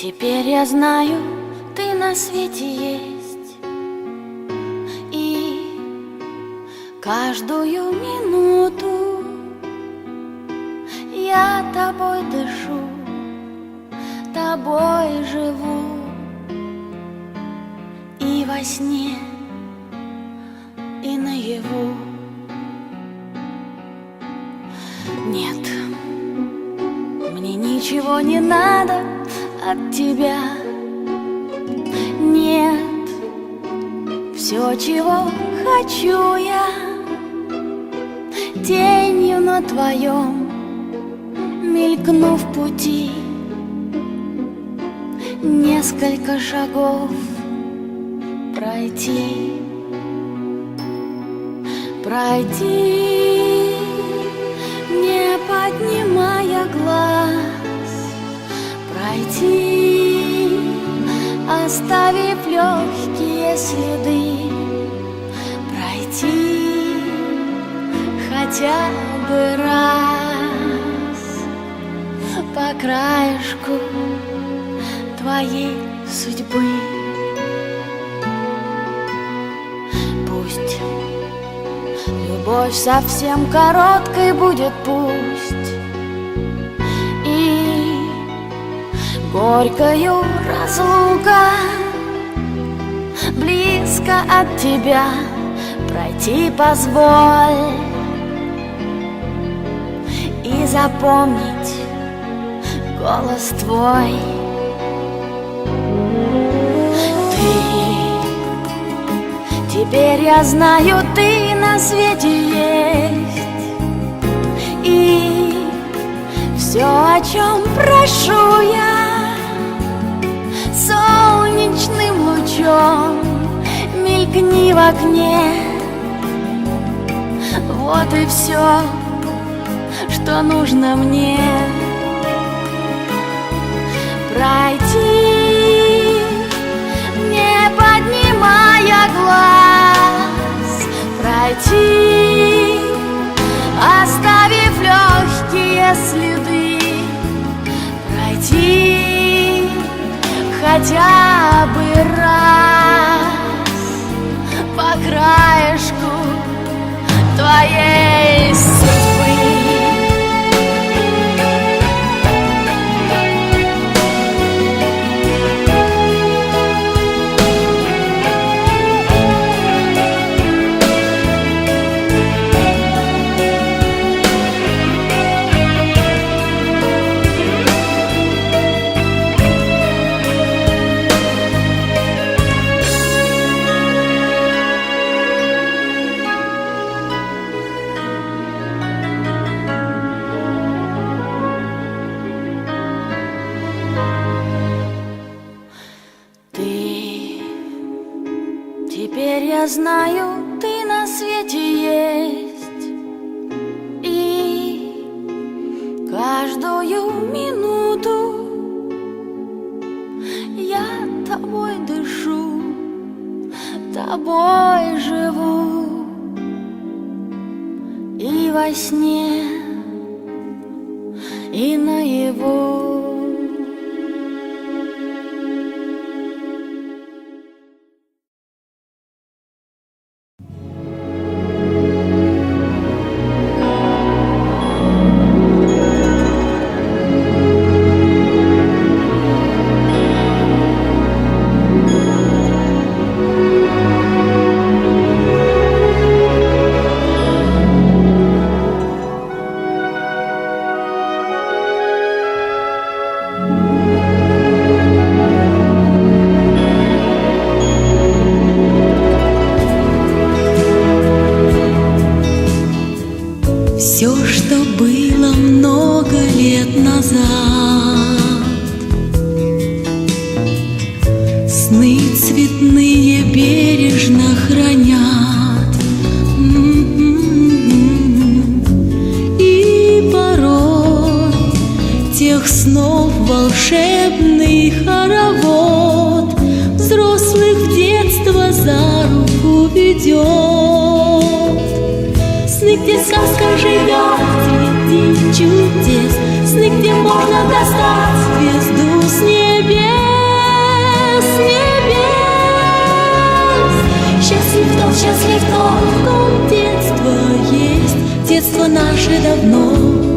Теперь я знаю, ты на свете есть. И каждую минуту Я тобой дышу, тобой живу. И во сне, и наяву. Нет, мне ничего не надо от тебя. Нет, все, чего хочу я Тенью на твоем мелькнув пути. Несколько шагов пройти Пройти, не поднимая глаз Пройти, оставив легкие следы. Пройти хотя бы раз По краешку твоей судьбы. Пусть любовь совсем короткой будет пусть горькою разлука Близко от тебя пройти позволь. И запомнить голос твой. Ты, теперь я знаю, ты на свете есть. И все, о чем прошу я Солнечным лучом мелькни в окне. Вот и все, что нужно мне. Пройти, не поднимая глаз. Пройти, оставив легкие следы хотя я знаю, ты на свете есть. И каждую минуту я тобой дышу, тобой живу. И во сне, и наяву назад. Сны цветные бережно хранят. И порой тех снов волшебный хоровод Взрослых в детство за руку ведет. Сны, где сказка живет счастлив тот, в ком детство есть, детство наше давно.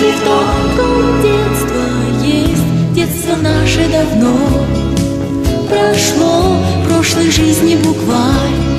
цветок Ком детства есть, детство наше давно Прошло прошлой жизни буквально.